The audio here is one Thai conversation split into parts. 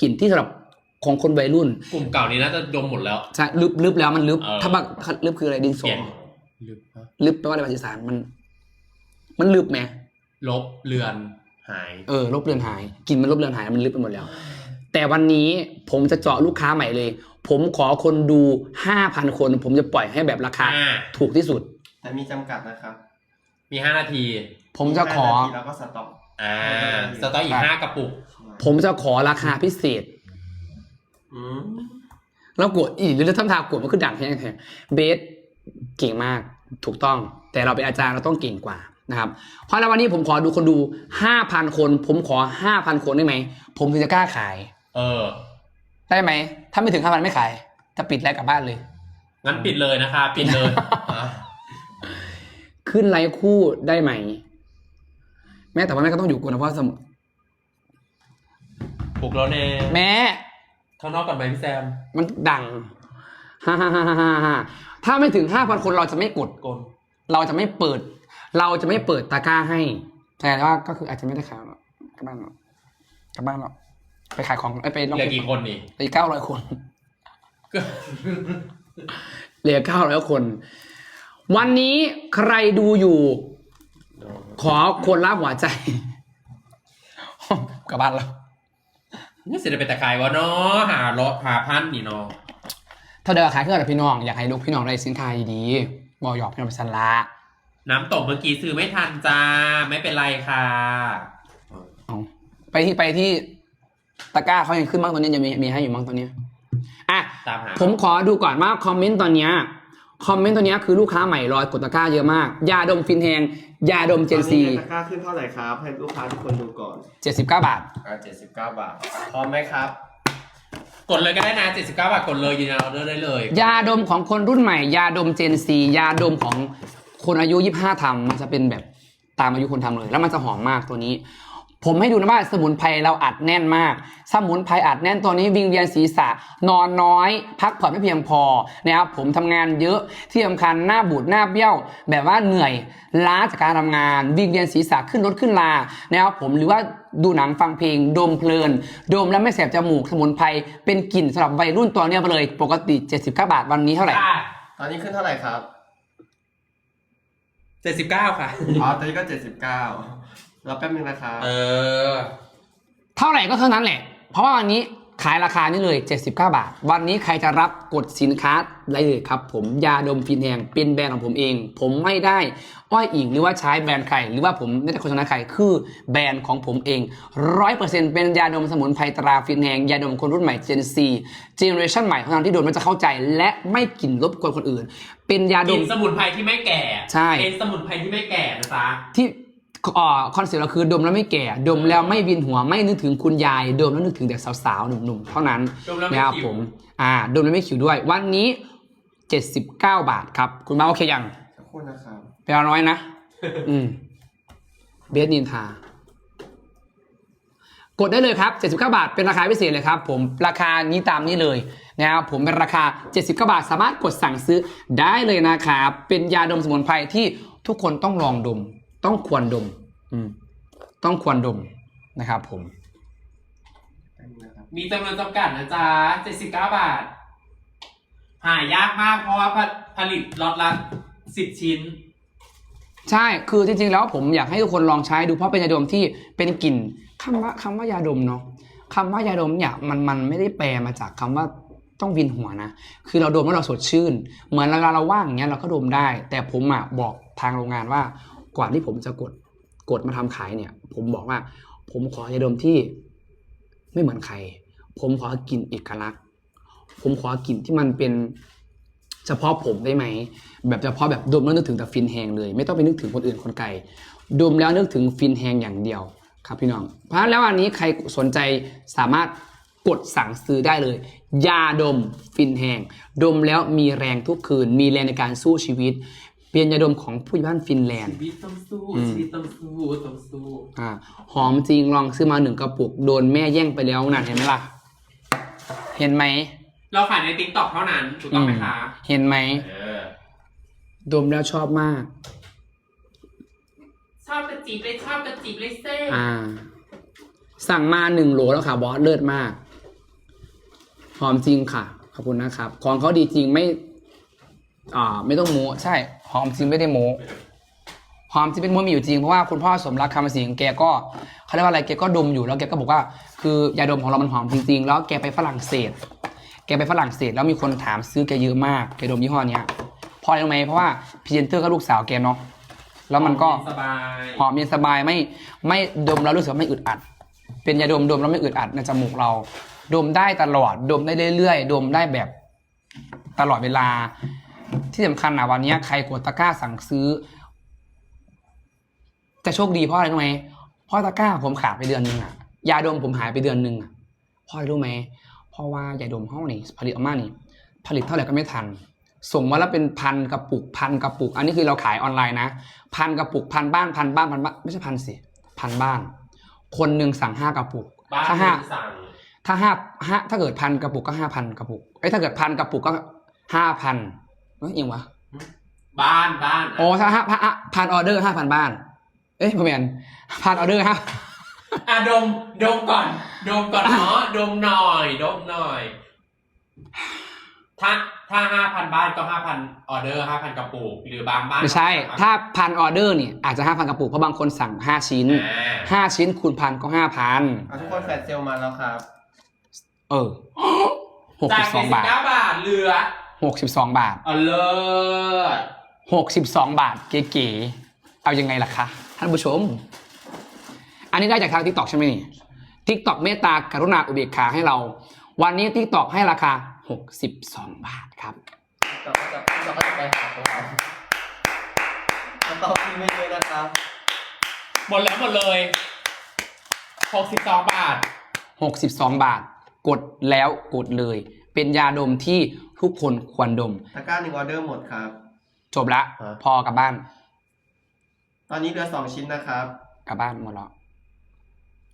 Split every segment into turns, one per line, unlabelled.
กลิ่นที่สำหรับของคนวัยรุ่น
กลุ่มเก่านี้น่าจะดมหมดแล้ว
ใช่ลึบลึบแล้วมันลึบ
เออ
ถ้าบักลึบคืออะไรดินส
เปลี่
อย
นลึบ
ลึบแปลว่าอะไรภาษาอีสานมัน มันลึบไหม
ลบเลือนหาย
เออลบเลือนหายกลิ่นมันลบเลือนหายมันลึบไปหมดแล้ว แต่วันนี้ผมจะเจาะลูกค้าใหม่เลย ผมขอคนดูห้าพันคน ผมจะปล่อยให้แบบราคา
อ่า
ถูกที่สุด
แต่มีจำกัดนะครับ
มีห้านาที
ผมจะขอ
ห้านาทีแล้วก็สต็อก
อ่าสต็อกอีกห้ากระปุก
ผมจะขอราคาพิเศษ
อืม
แล้วกดอีกหรือทำทางกดมันคือดังแค่ไหนเบสเก่งมากถูกต้อง แต่เราเป็นอาจารย์เราต้องเก่งกว่านะครับ เพราะฉะนั้นวันนี้ผมขอดูคนดูห้าพันคน ผมขอห้าพันคนได้ไหม ผมถึงจะกล้าขาย
เออ
ได้ไหม ถ้าไม่ถึงห้าพันไม่ขาย จะปิดแล้วกลับบ้านเลย
งั้นปิดเลยนะคะ ปิดเลย
อะ
ขึ้นไลฟ์คู่ได้ไหม แม่แต่ว่าแม่ก็ต้องอยู่กูนะเพราะสม
ปลุกแล้วแน่
แม่
ข้างนอกก่อนไหมพี่แซม
มันดังฮ่าฮ่าฮ่าฮ่าฮ่าถ้าไม่ถึงห้าพันคนเราจะไม่กด
กล
เราจะไม่เปิด เราจะไม่เปิดตะกร้าให้แต่ว่าก็คืออาจจะไม่ได้ขายหรอกกลับบ้านหรอกกลับบ้านหรอกไปขายของเอ้ยไปลอง
เหลือกี่คนนี่
เหลือเก้าร้อยคน เหลือเก้าร้อยคน วันนี้ใครดูอยู่ ขอคนรับหัวใจ กลับบ้านแล้ว
นี่เสร็จไปแต่ขายวะเนาะหาเลาะหาพันนี่เนาะ
ถ้าเดินขายเครื่องกับพี่น้องอยากให้ลูกพี่น้องได้สินค้าดีๆบอกหยอกพี่น้องไปสันละ
น้ำตกเมื่อกี้ซื้อไม่ทันจ้า ไม่เป็นไรค่ะ
เอาไปที่ไปที่ตะกร้าเขายังขึ้นบ้างตัวนี้ยังมีมีให้อยู่บ้างตัวนี้อะ
ตามหา
ผมขอดูก่อนว่าคอมเมนต์ตอนเนี้ย คอมเมนต์ตัวเนี้ยคือลูกค้าใหม่รอยกดตะกร้าเยอะมาก ยาดมฟินแฮงยาดมเจนซี
ตอนนี้ตะกร้าขึ้นเท่าไหร่ครับให้ลูกค้าทุกคนดูก่อน
เจ็ดสิบเก้าบาท
อ่าเจ็ดสิบเก้าบาท พร้อมไหมครับ
กดเลยก็ได้นะ 79 บาท กดเลยยืนยันออเดอร์ได้เลย
ยาดมของคนรุ่นใหม่ ยาดมเจนซียาดมของคนอายุยี่ห้าทำมันจะเป็นแบบตามอายุคนทำเลย แล้วมันจะหอมมากตัวนี้ ผมให้ดูนะว่าสมุนไพรเราอัดแน่นมาก สมุนไพรอัดแน่นตัวนี้วิงเวียนศีรษะ นอนน้อย พักผ่อนไม่เพียงพอนะครับผมทำงานเยอะที่สำคัญหน้าบูดหน้าเบี้ยว แบบว่าเหนื่อยล้าจากการทำงาน วิงเวียนศีรษะขึ้นรถขึ้นลานะครับผมหรือว่าดูหนังฟังเพลง ดมเพลิน ดมแล้วไม่แสบจมูกสมุนไพรเป็นกลิ่นสำหรับวัยรุ่นตัวเนี้ยไปเลยปกติ 79 บาทวันนี้เท่าไหร่
ค่ะ
ตอนนี้ขึ้นเท่าไหร่ครับ
79ค่ะ
อ๋อ ตอนนี้ก็เจ็ดสิบเก้า รอแป๊บนึงนะครับ
เออ
เท่าไหร่ก็เท่านั้นแหละ เพราะว่าวันนี้ขายราคานี้เลย 79 บาท วันนี้ใครจะรับกดสินค้าได้เลยครับ ผมยาดมฟินแหงเป็นแบรนด์ของผมเอง ผมไม่ได้อ้อยอิงหรือว่าใช้แบรนด์ใคร หรือว่าผมไม่ได้โฆษณาใครคือแบรนด์ของผมเองร้อยเปอร์เซ็นต์เป็นยาดมสมุนไพรตราฟินแหงยาดมคนรุ่นใหม่ Gen C Generation ใหม่เท่านั้นที่โดนมันจะเข้าใจ และไม่กลิ่นรบกวนคนอื่น เป็นยาด
กิ
ม
นสมุนไพรที่ไม่แก่
ใช่
เป็นสมุนไพรที่ไม่แก่นะจ๊ะ
ที่อ่า คอนเซ็ปต์เราคือดมแล้วไม่แก่ ดมแล้วไม่วินหัวไม่นึกถึงคุณยาย ดมแล้วนึกถึงแต่สาวๆหนุ่มๆเท่านั้น
ดมแล้วไม่
นะครับ
ขิว
ผมอ่าดมแล้วไม่ขิวด้วย วันนี้ 79 บาทครับ คุณมาโอเคยัง
สักครู่นะครับ
เวลาน้อยนะ อืมเบสนินทากดได้เลยครับ 79 บาท เป็นราคาพิเศษเลยครับ ผมราคานี้ตามนี้เลยนะครับผมเป็นราคา 79 บาท สามารถกดสั่งซื้อได้เลยนะครับ เป็นยาดมสมุนไพรที่ทุกคนต้องลองดม ต้องควรดม อืม ต้องควรดมนะครับผม
แป๊บนึงนะครับ
มีจำนวนจำกัดนะจ๊ะ79 บาท หายากมากเพราะว่าผผลิตล็อตละ10 ชิ้น
ใช่ คือจริงๆ แล้วผมอยากให้ทุกคนลองใช้ดูเพราะเป็นยาดมที่เป็นกลิ่นคำว่าคำว่ายาดมเนาะคำว่ายาดมเนี่ยมันมันไม่ได้แปลมาจากคำว่าต้องวินหัวนะ คือเราดมแล้วเราสดชื่น เหมือนเวลาเราว่างอย่างเงี้ยเราก็ดมได้ แต่ผมอะบอกทางโรงงานว่า ก่อนที่ผมจะกดกดมาทำขายเนี่ย ผมบอกว่า ผมขอยาดมที่ไม่เหมือนใคร ผมขอกลิ่นเอกลักษณ์ ผมขอกลิ่นที่มันเป็นเฉพาะผมได้ไหม แบบเฉพาะแบบดมแล้วนึกถึงแต่ฟินแฮงเลย ไม่ต้องไปนึกถึงคนอื่นคนไกลดมแล้วนึกถึงฟินแฮงอย่างเดียวครับพี่น้อง เพราะแล้วอันนี้ใครสนใจสามารถกดสั่งซื้อได้เลย ยาดมฟินแฮงดมแล้วมีแรงทุกคืน มีแรงในการสู้ชีวิต เป็นยาดมของผู้ใหญ่บ้านฟินแลนด์
ชีวิตต้องสู้
อืม
ชีวิตต้องสู้ต้องสู้
อ่าหอมจริงลองซื้อมาหนึ่งกระปุก โดนแม่แย่งไปแล้วนั่นเห็นไหมล่ะ เห็นไหม
เราขายในติ๊กต็อกเท่านั้นถูกต้องไหมคะ
เห็นไหม
เออ
ดมแล้วชอบมาก
ชอบกระจีบเลยชอบกระจีบเลยเซ่
อ่า สั่งมาหนึ่งโหลแล้วค่ะบอสเลิศมาก หอมจริงค่ะ ขอบคุณนะครับ ของเขาดีจริงไม่ อ่าไม่ต้องโม้ใช่หอมจริงไม่ได้โม้หอมจริงเป็นโม้มีอยู่จริงเพราะว่าคุณพ่อสมรักคำสิงแกก็เขาเรียกว่าอะไรแกก็ดมอยู่แล้วแกก็บอกว่า คือยาดมของเรามันหอมจริงๆ แล้วแกไปฝรั่งเศส แกไปฝรั่งเศสแล้วมีคนถามซื้อแกเยอะมากแกดมยี่ห้อเนี้ยเพราะอะไรรู้ไหมเพราะว่าพรีเซนเตอร์ก็ลูกสาวแกเนาะแล้วมันก็
สบาย
หอมเย็นสบายไม่ไม่ดมแล้วรู้สึกว่าไม่อึดอัด เป็นยาดมดมแล้วไม่อึดอัดในจมูกเรา ดมได้ตลอด ดมได้เรื่อยๆ ดมได้แบบตลอดเวลา ที่สำคัญนะวันนี้ใครกดตะกร้าสั่งซื้อ จะโชคดีเพราะอะไรรู้ไหมเพราะตะกร้าผมขาดไปเดือนหนึงอะยาดมผมหายไปเดือนหนึงอะเพราะอะไรรู้ไหมเพราะว่ายาดมห้องนี่ผลิตออกมานี่ ผลิตเท่าไหร่ก็ไม่ทันส่งมาแล้วเป็นพันกระปุกพันกระปุก อันนี้คือเราขายออนไลน์นะพันกระปุกพันบ้านพันบ้านพันบ้านไม่ใช่พันสิพันบ้าน คนหนึ่งสั่งห้ากระปุก
บ้าน
ถ้าห้า
คุณสั่ง
ถ้าห้าห้าถ้าเกิดพันกระปุกก็ห้าพันกระปุกเอ้ยถ้าเกิดพันกระปุกก็ห้าพัน เอ้ยยังวะ
บ้านบ้าน
โอ้ถ้าห้าพันออเดอร์ห้าพันบ้าน เอ้ยพ่อแมนพันออเดอร์ห้า
อะดมดมก่อน ดมก่อนเนาะดมหน่อย ดมหน่อย ถ้าถ้าห้าพันบ้านก็ห้าพันออเดอร์ห้าพันกระปุกหรือบางบ้าน
ไม่ใช่ ถ้าพันออเดอร์เนี่ยอาจจะห้าพันกระปุกเพราะบางคนสั่งห้าชิ้น
อ่า
ห้าชิ้นคูณพันก็ห้าพัน
เอาทุกคนแฟลชเซลมาแล้วครับ
เออหก
จา
สิ
ก
บสอง
เจ็ดสิ
บา
บ
ท
เก้าบาทเหลือ
หกสิบสองบาท
เออเลิศ
หกสิบสองบาทเก๋ๆเอายังไงล่ะคะ ท่านผู้ชม อันนี้ได้จากทางทิกตอกใช่ไหมนี่ทิกตอกเมตตากรุณาอุเบกขาให้เรา วันนี้ทิกตอกให้ราคาหกสิบสองบาทครับ
ต่อก็จะต่อก็จะไปหาของเราต่อพี่ไม่เยอะนะครับ
หมดแล้วหมดเลยหกสิบสองบาท
หกสิบสองบาท กดแล้วกดเลย เป็นยาดมที่ ทุกคนควรดม
ตะกร้าหนึ่งออเดอร์หมดครับ
จบละ
ฮะ
พอกลับบ้าน
ตอนนี้เหลือสองชิ้นนะครับ
กลับบ้านหมดแล้ว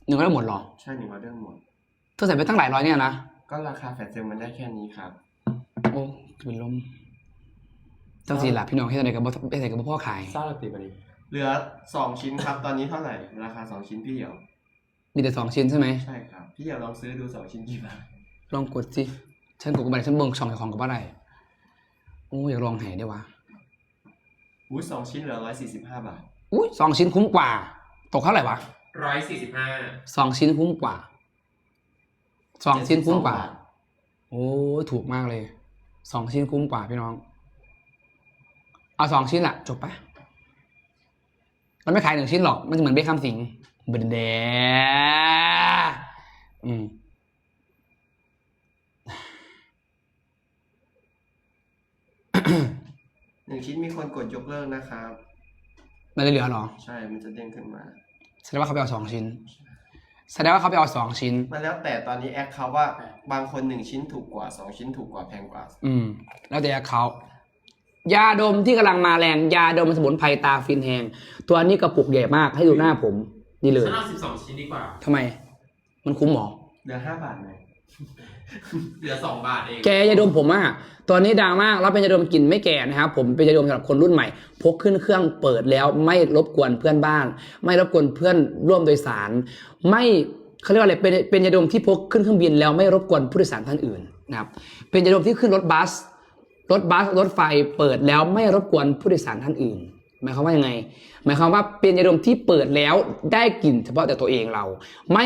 หนึ่งก็ได้หมดหรอ
ใช่หนึ่งออเดอร์หมด
เธอใส่ไปตั้งหลายร้อยเนี่ยนะ
ก็ราคาแฟลชเซลมันได้แค่นี้ครับ
โอ้เป็นลมเจ้าสีหลับพี่น้องให้ไหนกับพ่ให้ไหนกับพ่อขาย
เศร้าตีบันนี้
เหลือสองชิ้นครับ ตอนนี้เท่าไหร่ ราคาสองชิ้นพี่เหี่ยว
มีแต่สองชิ้นใช่ไหม
ใช่ครับ พี่เหี่ยวลองซื้อดูสองชิ้นกี่บาท
ลองกดสิ ฉันกดกับอะไรฉันเบิ่งช่องของกับอะไรโอ้ยอยากลองแห่ได้วะ
อู้สองชิ้นเหลือร้อยสี่สิบห้าบาท
อุ้ยสองชิ้นคุ้มกว่า ตกเท่าไหร่วะ
ร้อยสี่สิบห้า
สองชิ้นคุ้มกว่าสองชิ้นคุ้มกว่า
บท
โอ้ยถูกมากเลยสองชิ้นคุ้มกว่าพี่น้อง เอาสองชิ้นละจบปะเราไม่ขายหนึ่งชิ้นหรอก มันจะเหมือนเบคคำสิงเบนเดอืม
หนึ่งชิ้นมีคนกดยกเลิกนะครับ
มันจะเหลือเหรอ
ใช่มันจะเด้งขึ้นมา
แสดงว่าเขาไปเอาสองชิ้น แสดงว่าเขาไปเอาสองชิ้น
มันแล้วแต่ตอนนี้แอคเขาว่าบางคนหนึ่งชิ้นถูกกว่าสองชิ้นถูกกว่าแพงกว่า
อืม แล้วแต่เขา ยาดมที่กำลังมาแรง ยาดมสมุนไพรตาฟินแหงตัวนี้กระปุกใหญ่มากให้ดูหน้าผม นี่เลย
ฉันเอาสิบสองชิ้นดีกว่า
ทำไม มันคุ้มหรอ
เหลือห้าบาทไหม
เหลือสองบาทเอง
แกยาดมผมอะตัวนี้ดังมากแล้วเป็นยาดมกลิ่นไม่แก่นะครับผมเป็นยาดมสำหรับคนรุ่นใหม่ พกขึ้นเครื่องเปิดแล้วไม่รบกวนเพื่อนบ้าน ไม่รบกวนเพื่อนร่วมโดยสาร ไม่เขาเรียกว่าอะไรเป็นเป็นยาดมที่พกขึ้นเครื่องบินแล้วไม่รบกวนผู้โดยสารท่านอื่นนะครับเป็นยาดมที่ขึ้นรถบัส รถบัสรถไฟเปิดแล้วไม่รบกวนผู้โดยสารท่านอื่นหมายความว่ายังไง หมายความว่าเป็นยาดมที่เปิดแล้วได้กลิ่นเฉพาะแต่ตัวเองเรา ไม่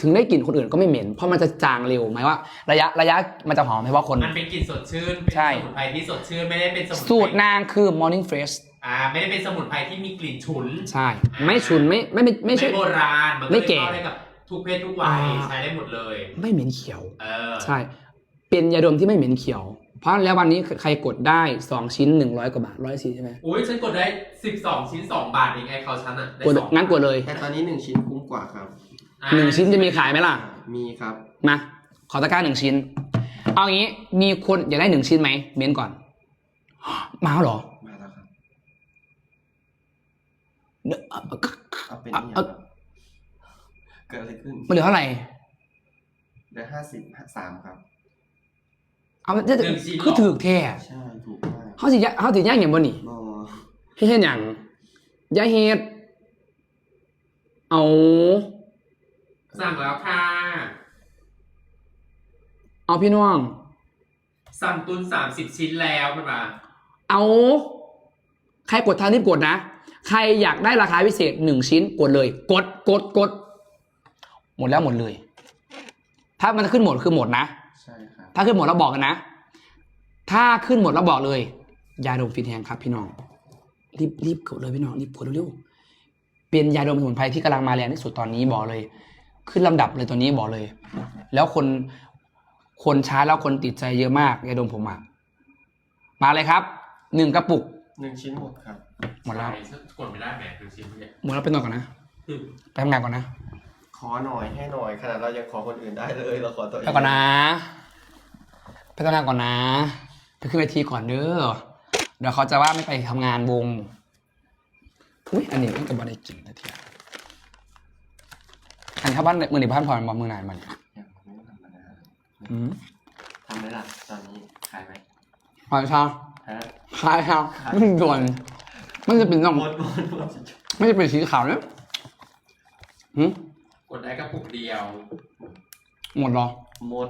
ถึงได้กลิ่นคนอื่นก็ไม่เหม็น เพราะมันจะจางเร็วหมายว่า ระยะระยะมันจะหอมเฉพาะคน
มันเป็นกลิ่นสดชื่นเป็น
ใช่
สมุนไพรที่สดชื่นไม่ได้เป็นสมุนไพร
สูตรนางคือ morning fresh
อ่าไม่ได้เป็นสมุนไพรที่มีกลิ่นฉุน
ใช่ ไม่ฉุนไม่ไม่ไม่ไม่ใช่
ไม่โบราณมันก็
ไม่
เลย
แก่
เข้าได้กับทุกเพศทุกวัย
อ่า
ใช้ได้หมดเลย
ไม่เหม็นเขียว
เออ
ใช่ เป็นยาดมที่ไม่เหม็นเขียว เพราะแล้ววันนี้ใครกดได้สองชิ้นหนึ่งร้อยกว่าบาทร้อยสี่ใช่ไหม
อุ้ยฉันกดได้สิบสองชิ้นสองบาทเองไงเขาฉันอะได้
กด
สอง
งั้นกดเลย
แต่ตอนนี้หนึ่งชิ้นคุ้มกว่าครับ
อ่า
หนึ่งชิ้นจะมีขายไหมล่ะ
มีครับ
มา ขอตะกร้าหนึ่งชิ้น เอางี้ มีคนอยากได้หนึ่งชิ้นไหมเม้นก่อน มาแล้วเหรอ
มาแล้วครับ
เดี๋ยว
เอาเป็น
อะ
นี่
อะ
ครับเกิดอะไรขึ้น
มันเหลือเท่าไหร่
เหลือห้าสิบสามครับ
เอาจะ
หนึ่งชิ้นเหร
คือถือแท้
ใช่ถูกมาก
เขาสิยะเขาสิย่างอย่างบ่นี่
บอ
เฮ็ดเฮ็ดหยังอย่าเฮ็ดเอา
สั่งแล้วค่ะ
เอาพี่น้อง
สั่งตุนสามสิบชิ้นแล้วมันมา
เอาใครกดทางรีบกดนะ ใครอยากได้ราคาพิเศษหนึ่งชิ้นกดเลย กดกดกด หมดแล้วหมดเลย ถ้ามันขึ้นหมดคือหมดนะ
ใช่ครับ
ถ้าขึ้นหมดแล้วบอกกันนะ ถ้าขึ้นหมดแล้วบอกเลย ยาดมฟินแฮงครับพี่น้อง รีบรีบกดเลยพี่น้องรีบกดเร็วๆเป็นยาดมสมุนไพรที่กำลังมาแรงที่สุดตอนนี้บอกเลย ขึ้นลำดับเลยตัวนี้บอกเลย แล้วคนคนใช้แล้วคนติดใจเยอะมากยาดมผมอะมาเลยครับหนึ่งกระปุก
หนึ่งชิ้นหมดครับ
หมดแล้ว
ใช่กดไม่ได้แหมดูชิ้นเนี่ย
หมดแล้วไปนอนก่อนนะไปทำงานก่อนนะ
ขอหน่อยให้หน่อยขนาดเรายังขอคนอื่นได้เลยเราขอตัวเอง
ไปก่อนนะไปทำงานก่อนนะไปขึ้นเวทีก่อนเด้อเดี๋ยวเขาจะว่าไม่ไปทำงานวงอุ้ยอันนี้มันจะบอได้กินนะเทีย อันนี้ถ้าบ้านมือหนีบ้านพอมันมือไหนมัน
ยังไม่ธรรมดา
อืม
ทำไหมล่ะตอนนี้ขายไหม
พอเช้า
ฮะ
ขายเช้าไม่ด่วนไม่จะเป็นต้อง
หมดหมดหมด
ไม่จะเป็นสีขาวเนี่ยหืม
กดได้กระปุกเดียว
หมดเหรอ
หมด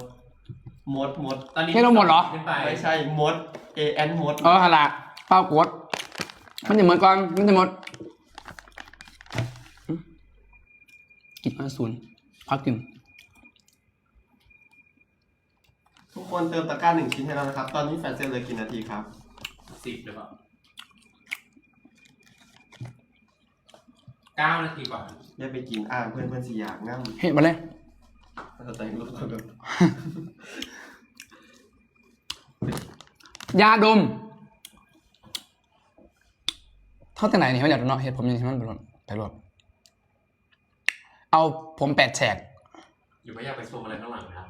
หมดหมด
ตอนนี้
ให้เราหมดเหรอ
ขึ้นไป
ไม่ใช่หมด A N หมด
เออฮะละเป้ากดมันจะหมดก่อนมันจะหมดหืม กินมาศูนย์พักกิน
ทุกคนเติมตะกร้าหนึ่งชิ้นให้เรานะครับ ตอนนี้แฟนเซลเลยกี่นาทีครับ
สิบหรือเปล่าเก้านาทีก่อน
ได้ไปกินอ่างเพื่อนเพื่อนสี่อย่างนั่ง
เห็นมาเลย
เราแต่งรูปกันแบบ
ยาดมเท่าแต่ไหนนี่เขาอยากรู้เนาะเหตุผมยังมันไปรวมไปรวม เอาผมแปดแฉก
อยู่ไม่อยากไปชมอะไรข้างหลังนะครับ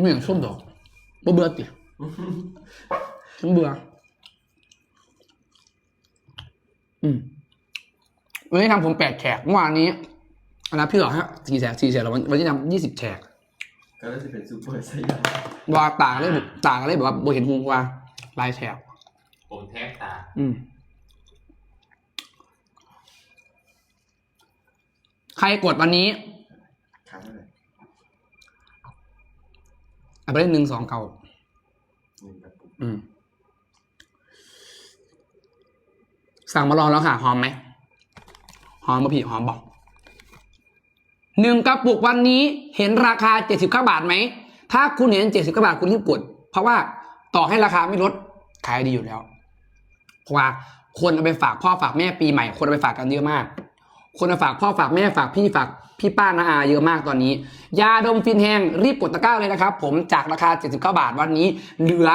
ไม่อยากส้มดอกบ่เบื่อติฉันเบื่อ อืมวันนี้ทำผมแปดแฉกเมื่อวานนี้อันนั้นพี่หรอฮะสี่แฉกสี่แฉกแล้ววันวันนี้ทำยี่สิบแฉก
ก็เลยจะเป็นซูเปอร์ไซยา
ว่าต่างกันเลยต่างกันเลยแบบว่าโบเห็นหูว่าลายแฉก
ผมแท็กตา
อืม ใครกดวันนี้
ขายเท่าไหร่
เอาไปเล่นหนึ่งสองเก่า
หนึ่งกระปุก
อืม สั่งมารอแล้วค่ะ หอมไหม หอมมาพี่หอมบอกหนึ่งกระปุกวันนี้เห็นราคาเจ็ดสิบเก้าบาทไหม ถ้าคุณเห็นเจ็ดสิบเก้าบาทคุณรีบกด เพราะว่าต่อให้ราคาไม่ลดขายดีอยู่แล้ว เพราะว่าคนเอาไปฝากพ่อฝากแม่ปีใหม่ คนเอาไปฝากกันเยอะมาก คนฝากพ่อฝากแม่ฝากพี่ฝากพี่ป้านาอาเยอะมากตอนนี้ ยาดมฟินแห้งรีบกดตะกร้าเลยนะครับ ผมจากราคา 79 บาทวันนี้เหลือ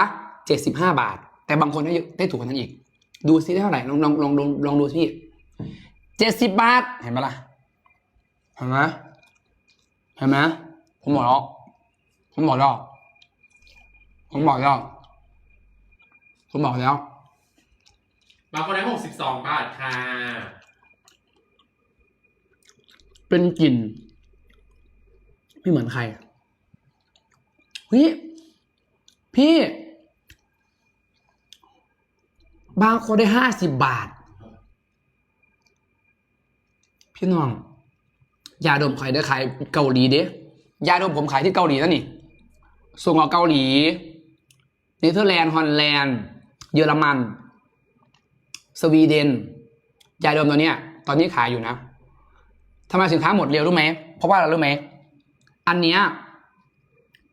75 บาท แต่บางคนได้เยอะได้ถูกกว่านั้นอีก ดูซิได้เท่าไหร่ลองลองลองลองลองดูสิ70บาทเห็นไหมล่ะเห็นไหมเห็นไหมผมบอกแล้วผมบอกแล้วผมบอกแล้วผมบอกแล้ว
บางคนได้หกสิบสองบาทค่ะ
เป็นกลิ่นไม่เหมือนใครเฮ้ยพี่ บางคนได้ห้าสิบบาท พี่น้อง ยาดมขายได้ขายเกาหลีเด้ยาดมผมขายที่เกาหลีแล้วนี่ ส่งออกเกาหลีเนเธอร์แลนด์ฮอลแลนด์ เยอรมัน สวีเดน ยาดมตัวเนี้ย ตอนนี้ขายอยู่นะ ทำไมสินค้าหมดเร็วรู้ไหมเพราะว่าอะไรรู้ไหมอันเนี้ย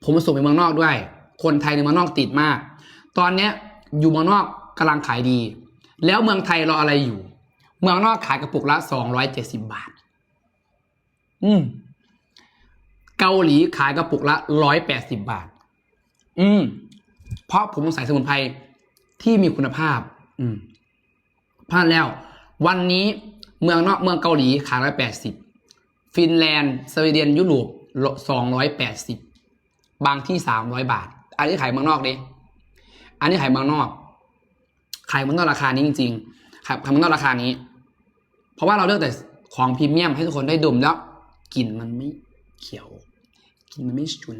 ผมส่งไปเมืองนอกด้วย คนไทยในเมืองนอกติดมาก ตอนเนี้ยอยู่เมืองนอกกำลังขายดี แล้วเมืองไทยรออะไรอยู่ เมืองนอกขายกระปุกละสองร้อยเจ็ดสิบบาท อืมเกาหลีขายกระปุกละร้อยแปดสิบบาท อืมเพราะผมใส่สมุนไพรที่มีคุณภาพ อืมพลาดแล้ว วันนี้เมืองนอกเมืองเกาหลีขายร้อยแปดสิบ ฟินแลนด์สวีเดนยุโรปสองร้อยแปดสิบบางที่สามร้อยบาท อันนี้ขายเมืองนอกดิอันนี้ขายเมืองนอกขายเมืองนอกราคานี้จริงๆขายขายเมืองนอกราคานี้ เพราะว่าเราเลือกแต่ของพรีเมียมให้ทุกคนได้ดมแล้วกลิ่นมันไม่เขียวกลิ่นมันไม่ฉุน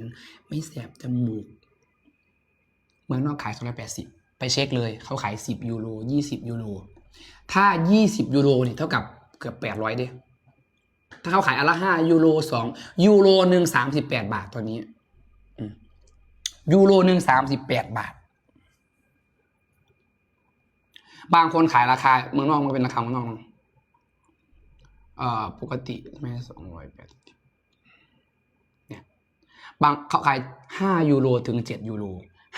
ไม่แสบจมูกเมืองนอกขายสองร้อยแปดสิบไปเช็คเลยเขาขายสิบยูโรยี่สิบยูโรถ้า20ยูโรเนี่ยเท่ากับเกือบ800เด้ ถ้าเขาขายอันละ5ยูโร2ยูโรหนึ่ง38บแปดบาทตอนนี้ยูโรหนึ่งสามสิบแปดบาท บางคนขายราคาเมืองนอกมันเป็นราคาเมืองนอกเอ่อปกติไม่สองร้อยแปดเนี่ยบางเขาขายห้ายูโรถึงเจ็ดยูโร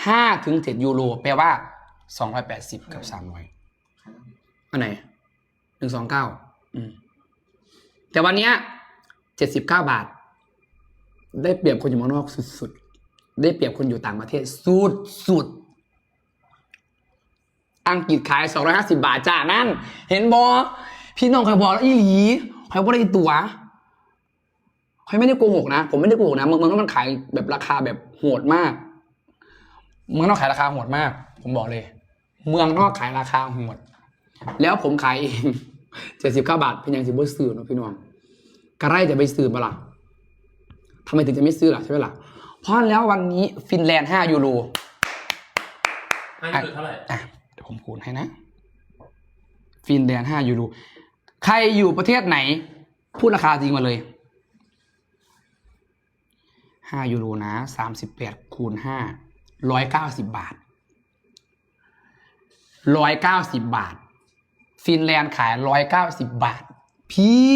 ห้าถึงเจ็ดยูโรแปลว่าสองร้อยแปดสิบกับสามร้อยอันไหนหนึ่งสองเก้าอืม แต่วันเนี้ยเจ็ดสิบเก้าบาท ได้เปรียบคนอยู่เมืองนอกสุดๆ ได้เปรียบคนอยู่ต่างประเทศสุดสุดๆอังกฤษขายสองร้อยห้าสิบาทจ้านั่น เห็นบอพี่น้องเคยบอกแล้วอีหลีเคยบอกได้ตัวเคยไม่ได้โกหกนะ ผมไม่ได้โกหกนะเมืองเมืองนอกมันขายแบบราคาแบบโหดมาก เมืองนอกขายราคาโหดมาก ผมบอกเลย เมืองนอกขายราคาโหดแล้วผมขายเองเจ็ดสิบเก้าบาทเป็นยังสิบซื้อเนะพี่น้อง กระไรจะไปซื้อมาล่ะทำไมถึงจะไม่ซื้อล่ะใช่ไหมล่ะ เพราะแล้ววันนี้ฟินแลนด์ห้ายูโร
ให้คือเท่าไหร่
อะเดี๋ยวผมคูณให้นะ ฟินแลนด์ห้ายูโรใครอยู่ประเทศไหน พูดราคาจริงมาเลยห้ายูโรนะสามสิบแปดคูณห้าร้อยเก้าสิบบาทร้อยเก้าสิบบาท ฟินแลนด์ขายร้อยเก้าสิบบาท พี่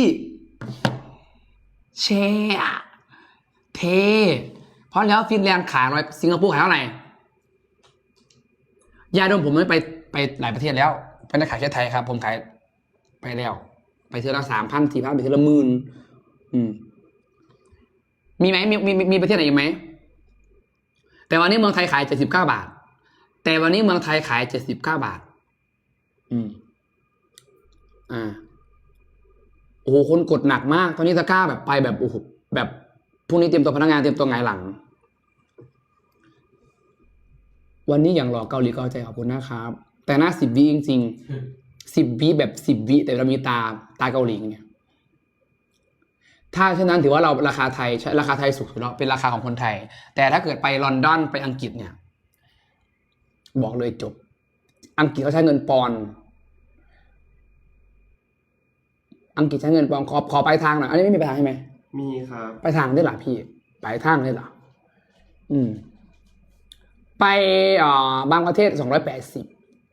แช่เท เพราะแล้วฟินแลนด์ขายร้อยสิงคโปร์ขายเท่าไหร่ยาดมผมไม่ไปไปหลายประเทศแล้วไปได้ขายแค่ไทยครับ ผมขายไปแล้ว ไปเทือละสามพันสี่พันไปเทือละหมื่นอืม มีไหมมีมีมีมีประเทศไหนอีกไหมแต่วันนี้เมืองไทยขายเจ็ดสิบเก้าบาท แต่วันนี้เมืองไทยขายเจ็ดสิบเก้าบาท อืม อ่า โอ้โหคนกดหนักมาก ตอนนี้ตะก้าแบบไปแบบโอ้โหแบบพรุ่งนี้เตรียมตัวพนักงานเตรียมตัวไงหลัง วันนี้อย่างหล่อเกาหลีเกาใจขอบคุณนะครับ แต่หน้าสิบวิจริงๆสิบวิแบบสิบวิแต่เรามีตาตาเกาหลีเนี่ยถ้าเช่นนั้นถือว่าเราราคาไทยใช้ราคาไทยสูงสุดแล้วเป็นราคาของคนไทย แต่ถ้าเกิดไปลอนดอนไปอังกฤษเนี่ย บอกเลยจบ อังกฤษเขาใช้เงินปอนด์ อังกฤษใช้เงินปอนด์ขอขอไปลายทางหน่อยอันนี้ไม่มีไปลายทางใช่ไหม
มีครับ
ไปทางได้หรอพี่ ไปทางได้หรออืม ไปเอ่อบางประเทศสองร้อยแปดสิบ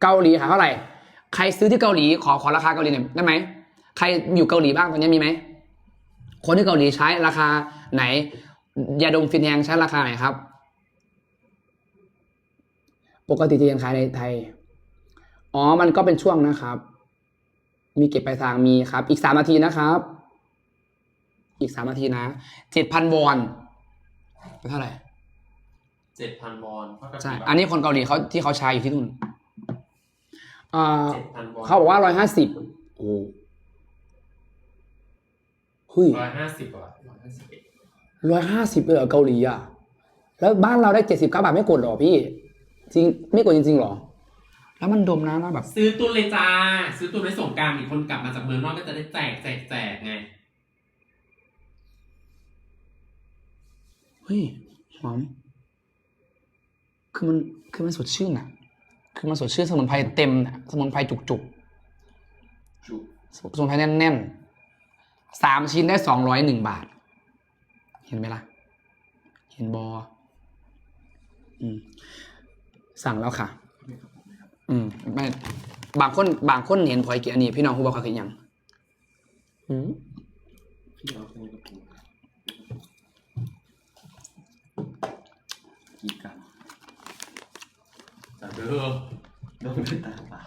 เกาหลีขายเท่าไหร่ ใครซื้อที่เกาหลีขอขอราคาเกาหลีหน่อยได้ไหมใครอยู่เกาหลีบ้างตอนนี้มีไหมคนที่เกาหลีใช้ราคาไหนยาดมฟินแฮงใช้ราคาไหนครับ ปกติจะยังขายในไทย อ๋อ มันก็เป็นช่วงนะครับ มีเก็บไปลายทางมีครับ อีกสามนาทีนะครับ อีกสามนาทีนะเจ็ดพันวอนเป็นเท่าไหร่
เจ็ดพันวอนเท่ากับ
ใช่
กี่บาท
อันนี้คนเกาหลีเขาที่เขาใช้อยู่ที่นู่นอ่า
เจ็ดพันวอน
เขาบอกว่าร้อยห้าสิบโอ้เฮ้ย
ร้อยห้าสิบกว่าร้อยห้าสิบเอ็ด
ร้อยห้าสิบเลยเหรอเกาหลีอะ แล้วบ้านเราได้เจ็ดสิบเก้าบาทไม่กดหรอพี่ จริงไม่กดจริงๆหรอ แล้วมันดมนะแล้วแบบ
ซื้อตุนเลยจ้า ซื้อตุนไว้ส่งกรารมีคนกลับมาจากเมืองนอกก็จะได้แจกแจกแจกไง
เฮ้ยหอม คือมันคือมันสดชื่นอะ คือมันสดชื่นสมุนไพรเต็มน่ะสมุนไพรจุกๆ
จุก
สมุนไพรแน่นๆสามชิ้นได้สองร้อยหนึ่งบาท เห็นไหมล่ะ เห็นบออืมสั่งแล้วค่ะ อืมไม่บางคนบางคนเห็นพลอยกินอันนี้พี่น้องผู้บอกเขากินยังอืม
พี่เอาตัวนี้กับผมกี่กรัม
จากเดิม
โดนด้วยตาเปล่า